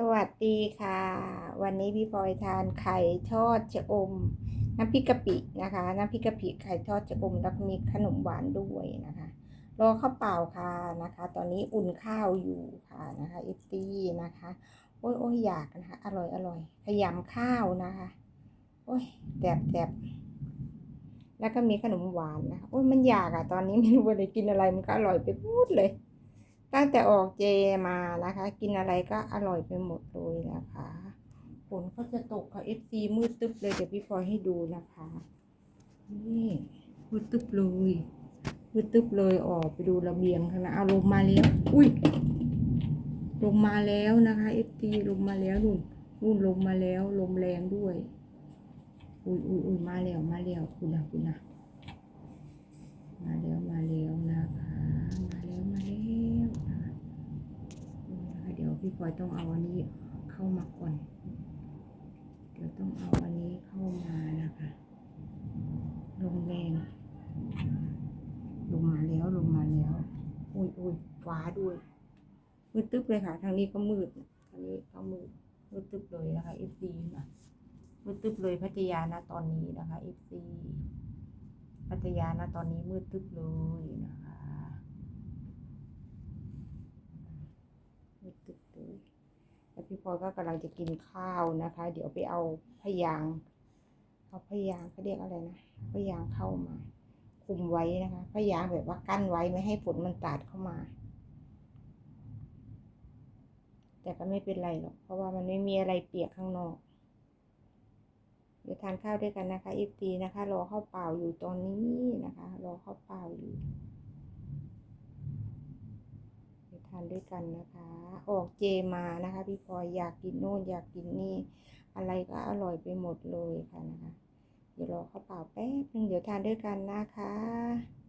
สวัสดีค่ะ วันนี้พี่พลอยทานไข่ทอดชะอม น้ำพริกกะปินะคะ น้ำพริกกะปิไข่ทอดชะอมแล้วก็มีขนมหวานด้วยนะคะ รอข้าวเปล่าค่ะนะคะ ตอนนี้อุ่นข้าวอยู่ค่ะนะคะเอฟซีนะคะ โอ้ยโอ้ยอยากนะคะ อร่อยอร่อยขยำข้าวนะคะ โอ้ยแสบแสบแล้วก็มีขนมหวานนะคะโอ้ยมันอยากอะตอนนี้ไม่รู้ว่าจะกินอะไรมันก็อร่อยไปพูดเลย ตั้งแต่ออกเจมานะคะ กินอะไรก็อร่อยไปหมดเลยนะคะฝนก็จะตกค่ะ FC มืดตึ๊บเลยเดี๋ยวพี่พลอยให้ดูนะคะนี่มืดตึ๊บเลยมืดตึ๊บเลยออกไปดูระเบียงข้างหน้าเอาลงมาแล้วอุ้ยลงมาแล้วนะคะ FC ลงมาแล้วนู่นนู่นลงมาแล้วลมแรงด้วยอุ้ยอุ้ยอุ้ยมาแล้วมาแล้วคุณนะคุณนะมาแล้วมาแล้วนะคะ มาแล้วมาแล้วนะคะนี่ คะเดี๋ยวพี่พลอยต้องเอาอันนี้เข้ามาก่อน เดี๋ยวต้องเอาอันนี้เข้ามานะคะ ลงแรงลงมาแล้วลงมาแล้ว อุ้ยอุ้ยฟ้าด้วย มืดตึ๊บเลยค่ะ ทางนี้ก็มืด ทางนี้ก็มืด มืดตึ๊บเลยนะคะ FC นะมืดตึ๊บเลยพัทยานะตอนนี้นะคะ FC พัทยานะตอนนี้มืดตึ๊บเลยนะคะ มืดตึ๊บเลยแล้ว พี่พลอยก็กำลังจะกินข้าวนะคะ เดี๋ยวไปเอาพยางเอาพยางเขาเรียกอะไรนะพยางเข้ามา คุมไว้นะคะพยางแบบว่ากั้นไว้ไม่ให้ฝนมันตาดเข้ามา แต่ก็ไม่เป็นไรหรอกเพราะว่ามันไม่มีอะไรเปียกข้างนอกเดี๋ยวทานข้าวด้วยกันนะคะอีฟตีนะคะ รอข้าวเปล่าอยู่ตอนนี้นะคะ รอข้าวเปล่าอยู่ เดี๋ยวทานด้วยกันนะคะ ออกเจมานะคะ พี่พลอยอยากกินโน่นอยากกินนี่ อะไรก็อร่อยไปหมดเลยค่ะนะคะ เดี๋ยวรอข้าวเปล่าแป๊บนึงเดี๋ยวทานด้วยกันนะคะ